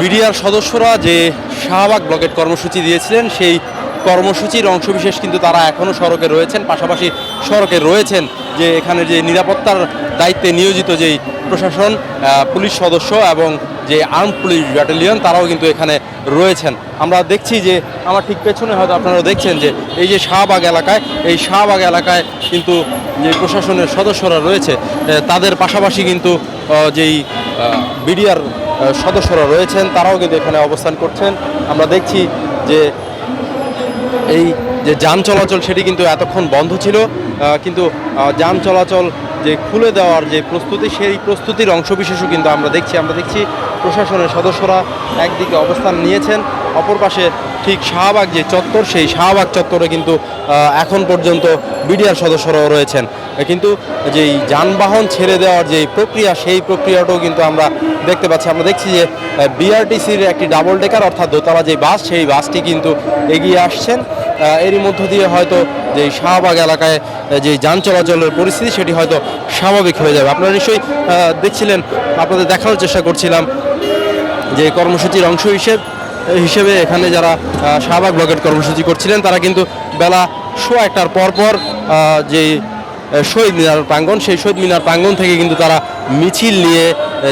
BDR সদস্যরা যে Shahbag blockade কর্মসূচি দিয়েছিলেন, সেই কর্মসূচির অংশবিশেষ কিন্তু তারা এখনও সড়কে রয়েছেন। পাশাপাশি সড়কে রয়েছেন যে এখানে যে নিরাপত্তার দায়িত্বে নিয়োজিত যেই প্রশাসন পুলিশ সদস্য এবং যে আর্ম পুলিশ ব্যাটালিয়ন, তারাও কিন্তু এখানে রয়েছেন। আমরা দেখছি যে আমার ঠিক পেছনে হয়তো আপনারা দেখছেন যে এই যে শাহবাগ এলাকায়, এই শাহবাগ এলাকায় কিন্তু যে প্রশাসনের সদস্যরা রয়েছে তাদের পাশাপাশি কিন্তু যেই বিডিআর সদস্যরা রয়েছেন, তারাও কিন্তু এখানে অবস্থান করছেন। আমরা দেখছি যে এই যে যান চলাচল, সেটি কিন্তু এতক্ষণ বন্ধ ছিল। কিন্তু যান চলাচল যে খুলে দেওয়ার যে প্রস্তুতি, সেই প্রস্তুতির অংশবিশেষও কিন্তু আমরা দেখছি। আমরা দেখছি প্রশাসনের সদস্যরা একদিকে অবস্থান নিয়েছেন, অপর পাশে ঠিক শাহবাগ যে চত্বর, সেই শাহবাগ চত্বরে কিন্তু এখন পর্যন্ত বিডিআর সদস্যরাও রয়েছেন। কিন্তু যেই যানবাহন ছেড়ে দেওয়ার যে প্রক্রিয়া, সেই প্রক্রিয়াটাও কিন্তু আমরা দেখতে পাচ্ছি আমরা দেখছি যে বিআরটিসির একটি ডাবল ডেকার অর্থাৎ দোতলা যে বাস সেই বাসটি কিন্তু এগিয়ে আসছেন। এরই মধ্য দিয়ে হয়তো যে শাহবাগ এলাকায় যে যান চলাচলের পরিস্থিতি সেটি হয়তো স্বাভাবিক হয়ে যাবে। আপনারা নিশ্চয়ই দেখছিলেন আপনাদের দেখানোর চেষ্টা করছিলাম যে কর্মসূচির অংশ হিসেব হিসেবে এখানে যারা শাহবাগ ব্লকের কর্মসূচি করছিলেন তারা কিন্তু বেলা শো একটার পর পর আহ, যে শহীদ মিনার প্রাঙ্গণ। সেই শহীদ মিনার প্রাঙ্গণ থেকে কিন্তু তারা মিছিল নিয়ে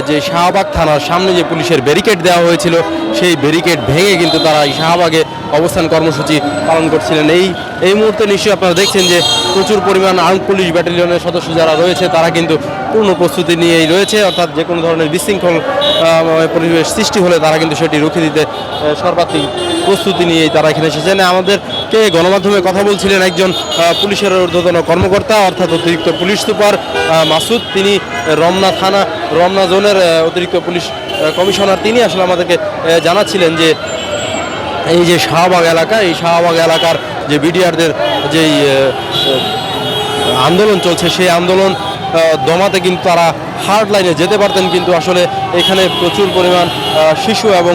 যে শাহবাগ থানার সামনে যে পুলিশের ব্যারিকেড দেওয়া হয়েছিল সেই ব্যারিকেড ভেঙে কিন্তু তারা এই শাহবাগে অবস্থান কর্মসূচি পালন করছিলেন। এই এই মুহূর্তে নিশ্চয়ই আপনারা দেখছেন যে প্রচুর পরিমাণ আর্ম পুলিশ ব্যাটালিয়নের সদস্য যারা রয়েছে তারা কিন্তু পূর্ণ প্রস্তুতি নিয়েই রয়েছে। অর্থাৎ যে কোনো ধরনের বিশৃঙ্খল পরিবেশ সৃষ্টি হলে তারা কিন্তু সেটি রুখে দিতে আহ, সর্বাত্মিক প্রস্তুতি নিয়েই তারা এখানে এসেছেন। আমাদেরকে গণমাধ্যমে কথা বলছিলেন একজন পুলিশের ঊর্ধ্বতন কর্মকর্তা, অর্থাৎ অতিরিক্ত পুলিশ সুপার মাসুদ। তিনি রমনা থানা, রমনা জোনের অতিরিক্ত পুলিশ কমিশনার। তিনি আসলে আমাদেরকে জানাচ্ছিলেন যে এই যে শাহবাগ এলাকা, এই শাহবাগ এলাকার যে বিডিআরদের যেই আন্দোলন চলছে, সেই আন্দোলন দমাতে কিন্তু তারা হার্ড লাইনে যেতে পারতেন, কিন্তু আসলে এখানে প্রচুর পরিমাণ শিশু এবং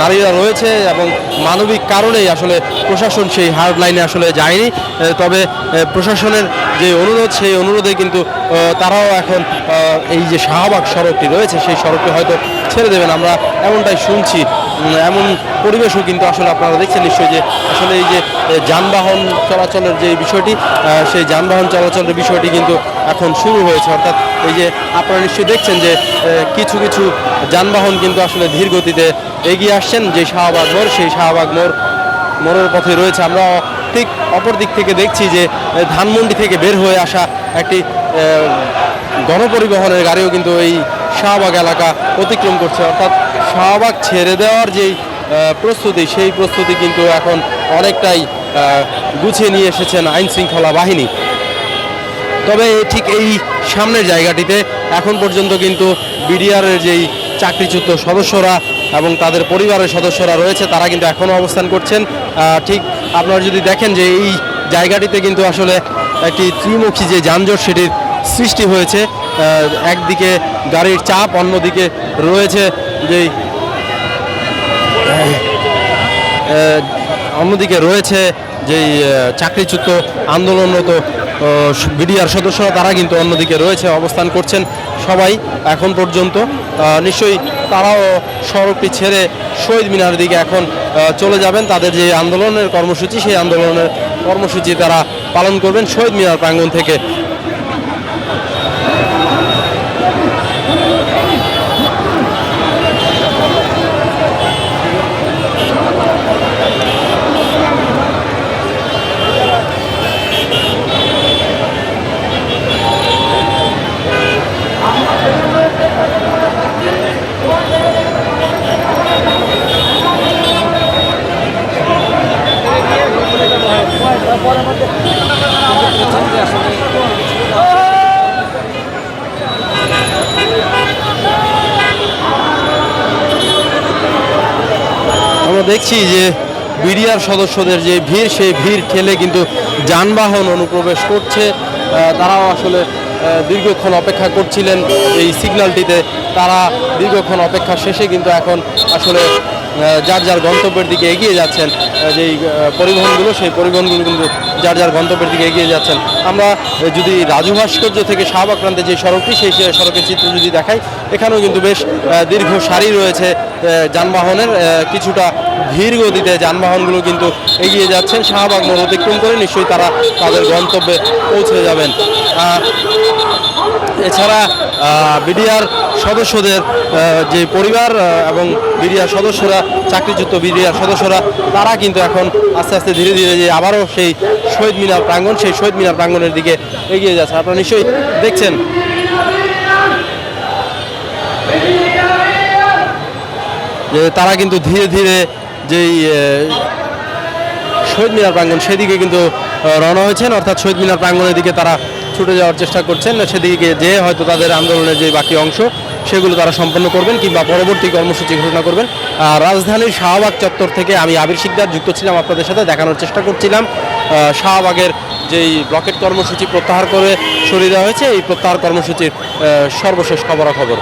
নারীরা রয়েছে এবং মানবিক কারণেই আসলে প্রশাসন সেই হার্ড লাইনে আসলে যায়নি। তবে প্রশাসনের যে অনুরোধ, সেই অনুরোধে কিন্তু তারাও এখন এই যে শাহবাগ সড়কটি রয়েছে, সেই সড়কটি হয়তো ছেড়ে দেবেন। আমরা এমনটাই শুনছি। এমন পরিবেশও কিন্তু আসলে আপনারা দেখছেন নিশ্চয়ই যে, আসলে এই যে যানবাহন চলাচলের যে বিষয়টি সেই যানবাহন চলাচলের বিষয়টি কিন্তু এখন শুরু হয়েছে। অর্থাৎ এই যে আপনারা নিশ্চয়ই দেখছেন যে কিছু কিছু যানবাহন কিন্তু আসলে ধীর গতিতে এগিয়ে আসছেন। যে শাহবাগ মোড়, সেই শাহবাগ মোড়, মোড়ের পথে রয়েছে। আমরা ঠিক অপর দিক থেকে দেখছি যে, ধানমন্ডি থেকে বের হয়ে আসা একটি গণপরিবহনের গাড়িও কিন্তু এই শাহবাগ এলাকা অতিক্রম করছে। অর্থাৎ শাহবাগ ছেড়ে দেওয়ার যেই প্রস্তুতি, সেই প্রস্তুতি কিন্তু এখন অনেকটাই গুছিয়ে নিয়ে এসেছেন আইন শৃঙ্খলা বাহিনী। তবে ঠিক এই সামনের জায়গাটিতে এখন পর্যন্ত কিন্তু বিডিআরের যেই চাকরিচ্যুত সদস্যরা এবং তাদের পরিবারের সদস্যরা রয়েছে, তারা কিন্তু এখনও অবস্থান করছেন। ঠিক আপনারা যদি দেখেন যে এই জায়গাটিতে কিন্তু আসলে একটি ত্রিমুখী যে যানজট সেটির সৃষ্টি হয়েছে একদিকে গাড়ির চাপ, অন্যদিকে রয়েছে যেই অন্যদিকে রয়েছে যেই চাকরিচ্যুত আন্দোলনরত বিডিআর সদস্যরা, তারা কিন্তু অন্যদিকে রয়েছে, অবস্থান করছেন সবাই এখন পর্যন্ত। নিশ্চয়ই তারাও সড়কটি ছেড়ে শহীদ মিনার দিকে এখন চলে যাবেন। তাদের যে আন্দোলনের কর্মসূচি, সেই আন্দোলনের কর্মসূচি তারা পালন করবেন। শহীদ মিনার প্রাঙ্গণ থেকে আমরা দেখছি যে বিডিআর সদস্যদের যে ভিড়, সেই ভিড় ঠেলে কিন্তু যানবাহন অনুপ্রবেশ করছে। তারাও আসলে দীর্ঘক্ষণ অপেক্ষা করছিলেন এই সিগন্যালটিতে। তারা দীর্ঘক্ষণ অপেক্ষা শেষে কিন্তু এখন আসলে যার যার গন্তব্যের দিকে এগিয়ে যাচ্ছেন যেই পরিবহনগুলো, সেই পরিবহনগুলো কিন্তু যার যার গন্তব্যের দিকে এগিয়ে যাচ্ছেন। আমরা যদি রাজু ভাস্কর্য থেকে শাহবাগ প্রান্তে যে সড়কটি, সেই সড়কের চিত্র যদি দেখাই, এখানেও কিন্তু বেশ দীর্ঘ সারি রয়েছে যানবাহনের কিছুটা ধীর গতিতে যানবাহনগুলো কিন্তু এগিয়ে যাচ্ছেন। শাহবাগ মোড় অতিক্রম করে নিশ্চয়ই তারা তাদের গন্তব্যে পৌঁছে যাবেন। এছাড়া বিডিআর সদস্যদের যে পরিবার এবং বিডিআর সদস্যরা, চাকরিচ্যুত বিডিআর সদস্যরা, তারা কিন্তু এখন আস্তে আস্তে ধীরে ধীরে যে আবারও সেই শহীদ মিনার প্রাঙ্গণ, সেই শহীদ মিনার প্রাঙ্গণের দিকে এগিয়ে যাচ্ছে। আপনারা নিশ্চয়ই দেখছেন। যে তারা কিন্তু ধীরে ধীরে যেই শহীদ মিনার প্রাঙ্গণ, সেদিকে কিন্তু রওনা হয়েছেন। অর্থাৎ শহীদ মিনার প্রাঙ্গণের দিকে তারা ছুটে যাওয়ার চেষ্টা করছেন। সেদিকে যে হয়তো তাদের আন্দোলনের যে বাকি অংশ, সেগুলো তারা সম্পন্ন করবেন কিংবা পরবর্তী কর্মসূচি ঘোষণা করবেন। রাজধানীর শাহবাগ চত্বর থেকে আমি আবির শিকদার যুক্ত ছিলাম আপনাদের সাথে, দেখানোর চেষ্টা করছিলাম। শাহবাগের যেই ব্লকেট কর্মসূচি প্রত্যাহার করে সরিয়ে দেওয়া হয়েছে, এই প্রত্যাহার কর্মসূচির সর্বশেষ খবরাখবর।